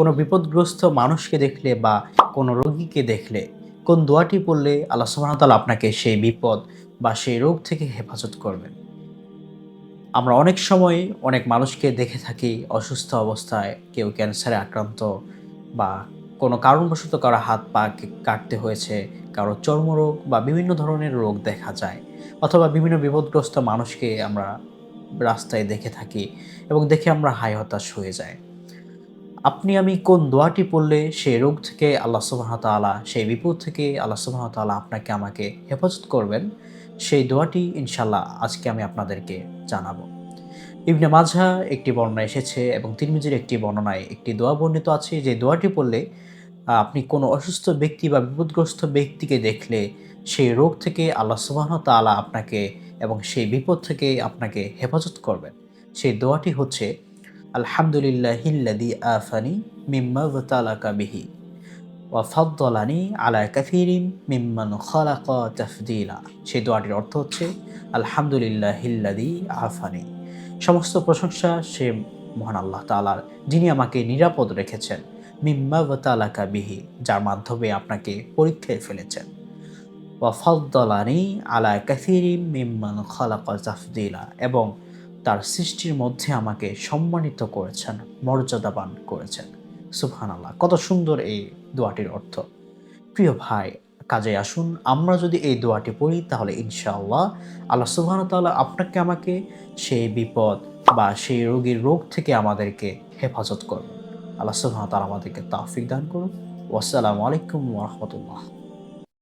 কোনো বিপদগ্রস্ত মানুষকে দেখলে বা কোনো রোগীকে দেখলে কোন দোয়াটি পড়লে আল্লাহ সুবাহতাল আপনাকে সেই বিপদ বা সেই রোগ থেকে হেফাজত করবেন। আমরা অনেক সময় অনেক মানুষকে দেখে থাকি অসুস্থ অবস্থায় কেউ ক্যান্সারে আক্রান্ত বা কোনো কারণবশত কারও হাত পা কাটতে হয়েছে, কারও চর্মরোগ বা বিভিন্ন ধরনের রোগ দেখা যায় অথবা বিভিন্ন বিপদগ্রস্ত মানুষকে আমরা রাস্তায় দেখে থাকি এবং দেখে আমরা হাই হতাশ হয়ে যাই। আপনি আমি কোন দোয়াটি পড়লে সেই রোগ থেকে আল্লাহ সুবাহতালা সেই বিপদ থেকে আল্লাহ সুবাহতালা আপনাকে আমাকে হেফাজত করবেন, সেই দোয়াটি ইনশাল্লাহ আজকে আমি আপনাদেরকে জানাব। ইবনে মাঝা একটি বর্ণনা এসেছে এবং তিরমিজির একটি বর্ণনায় একটি দোয়া বর্ণিত আছে, যে দোয়াটি পড়লে আপনি কোনো অসুস্থ ব্যক্তি বা বিপদগ্রস্ত ব্যক্তিকে দেখলে সেই রোগ থেকে আল্লাহ সুবাহ তাআলা আপনাকে এবং সেই বিপদ থেকে আপনাকে হেফাজত করবেন। সেই দোয়াটি হচ্ছে আলহামদুলিল্লাহিল্লাদি আফানি মিম্মা ওয়াতালাকা বিহি ওয়া আলা কাফিরিম মিম্মান খালাকা তাফদিলা। সেই দোয়াটির অর্থ হচ্ছে, আলহামদুলিল্লাহিল্লাদি আফানি। সমস্ত প্রশংসা সে মহান আল্লাহ তাআলার, যিনি আমাকে নিরাপদ রেখেছেন, মিম্মা ওয়াতালাকা বিহি, যার মাধ্যমে আপনাকে পরীক্ষায় ফেলেছেন। ওয়া ফাদ্দালানি আলা কাফিরিম মিম্মান খালাকা তাফদিলা। এবং তার সৃষ্টির মধ্যে আমাকে সম্মানিত করেছেন, মর্যাদাবান করেছেন। সুবহান আল্লাহ কত সুন্দর এই দোয়াটির অর্থ। প্রিয় ভাই কাজে আসুন, আমরা যদি এই দোয়াটি পড়ি, তাহলে ইনশাআল্লাহ আল্লাহ সুবহান তাআলা আপনাকে, আমাকে সেই বিপদ বা সেই রোগীর রোগ থেকে আমাদেরকে হেফাজত করবেন আল্লাহ সুবহান তাআলা আমাদেরকে তাফিক দান করুন। ওয়াসসালামু আলাইকুম রাহমাতুল্লাহ।